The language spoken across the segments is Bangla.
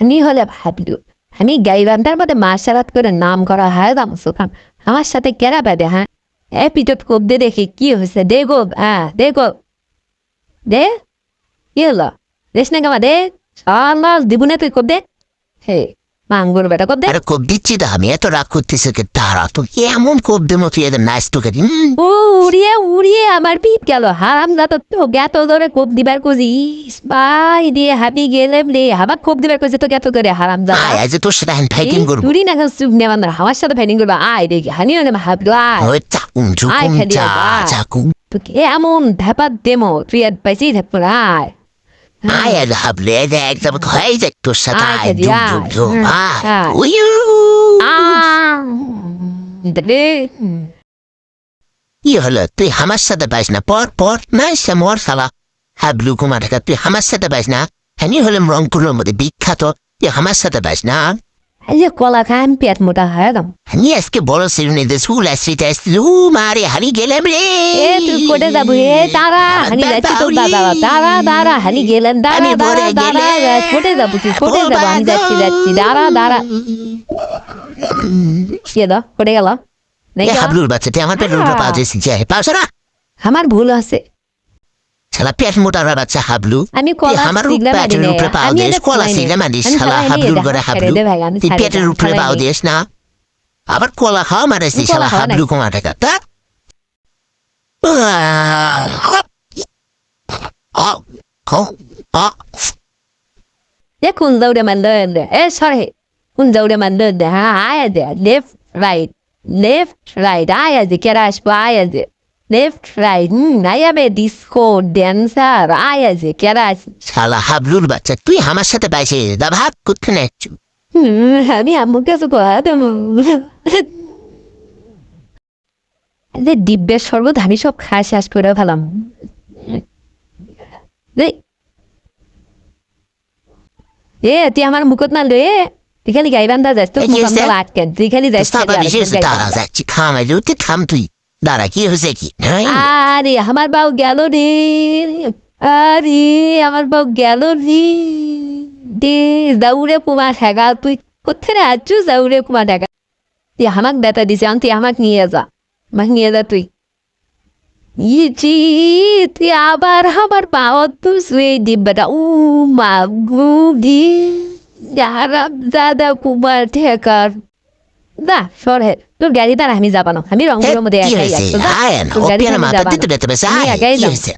আমি হলে ভাবলু, আমি গাইবান্ধার মধ্যে মার্শালাত করে নাম করা হয় দাম সুখাম আমার সাথে কেরা বেদে হ্যাঁ এ পিঠত কোপ দে দেখি, কি হয়েছে দে গো হ্যাঁ দে গো দে? কি হলো? রেশনে গামা? দে? সাল দিবুনে তুই কোপ দে? হে। মাঙ্গুর বেটা কোপ দে। আরে কোপ দিচ্ছি তো আমি এত রাগ করতেছি কে তারা তো এমন কোপ দে মতো এদের নাচ তোকে দিন ও উড়িয়ে উড়িয়ে আমার পিপ গেল। হারাম যা তো তো গেত ধরে কোপ দিবার কজি। বাই দিয়ে হাবি গেলে রে হাবার কোপ দিবার কজি তো গেত করে হারাম যা আয় আজ তোর সাথে আমি ফাইটিং করব। তুই না চুপ নেওয়ার আমার সাথে ফাইটিং করবা। আয় দেখি হানি হলে ভাবলো আয়। ওই চাকুম চুকুম চা। চাকুম। তোকে এমন ধাপাত দেমো তুই আর পাইছি থাকব আয়। হাবলে যে একদম হয়ে যাক তোর সাথে আয় জুম আয়। জুম জুম হুম, আয় আয়। উইউ কি হলো তুই আমার সাথে পাইস না পর পর না সে মর সালা হাবলু কুমার তুই আমার সাথে পাইস না আমি হলাম রংপুরের মধ্যে বিখ্যাত তুই আমার সাথে পাইস না আরে কলা খান পেট মোটা হয় দাম আমি আজকে বড় শ্রেণীতে স্কুল আসতে আসতে উ মারে হারি গেলাম রে এ তুই কোটে যাব এ তারা হানি যাচ্ছি তোর দাদা তারা দাঁড়া হানি গেলেন দাঁড়া আমি দাঁড়া ভরে দাঁড়া গেলে। কোটে যাব তুই কোটে যাব আমি যাচ্ছি যাচ্ছি দাঁড়া দাঁড়া কে দা কোটে গেল নাই এ গেল? হাবলুর বাচ্চা তুই আমার পেটের উপরে আহ। পাও দিয়েছিস যে পাওছ না আমার ভুল আছে শালা পেট মোটার বাচ্চা হাবলু আমি আমার পেটের। উপরে পাও এটা কলা খাই নে। সিগলা মারিস আমি শালা হাবলুর ঘরে হাবলু তুই পেটের উপরে পাও। দিস না আবার কলা খাওয়া আমি শালা হাবলু। কুমার ঢাকা তা কোন দৌড়ে মান দৌড়ে এ সরে কোন দৌড়ে মান দৌড়ে হ্যাঁ আয়া দে লেফট রাইট লেফট রাইট আয়া দে কেরা আসব আয়া দে লেফট রাইট হুম আয়া বে ডিস্কো ড্যান্সার আয়া দে কেরা আসবে শালা হাবলুর বাচ্চা তুই আমার সাথে পাইছিস দা ভাব করতে না হুম, আমি আম্মুর কাছে কথা দেবো যে দিব্যের শরবত আমি সব খাওয়া শেষ করে ফেলাম। এ তুই আমার মুখত না লো এ। তুই খালি গাই বান্ধা যাস যে মুখ আটকে তুই খালি যাস থাম তুই। দাঁড়া, কি হয়েছে কি? হ্যাঁ? আরে, আমার বাউ গেল রে। আরে, আমার বাউ গেল রে। দে দৌড়ে কুমার ঠেকা তুই কোথায় আছো দৌড়ে কুমার ঠেকা তুই আমাক বেতা দিছে, আন তুই আমাক নিয়ে যা। আমাক নিয়ে যা তুই। ইজি তুই আবার আবার পাওয়ার তো শুয়ে দিব্যটা উ মা গুদি যারা দাদা কুমার ঠেকার। দা সরে তোর গাড়ি দ্বারা আমি যাবা না আমি রংপুরের মধ্যে তোর যাবা?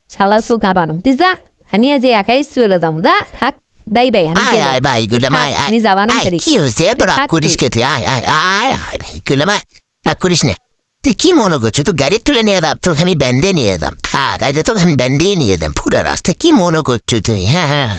শালা সুখ আবানো তুই যা আমি আজ একাই চলে যাম যা থাক দাই বাই আমি আমি যাবা না আয়, ফেরি। কি হয়েছে করিস তুই। কে তুই আয় আয় আয় ভাই গুলাম আয় করিস না? তুই কি মনে করছ তুই গাড়ি তুলে নিয়ে দাম তোকে আমি ব্যান্ডে নিয়ে দাম থাক আজ তোকে আমি ব্যান্ডে নিয়ে দাম পুরো রাস্তা কি মনে করছ তুই হ্যাঁ হ্যাঁ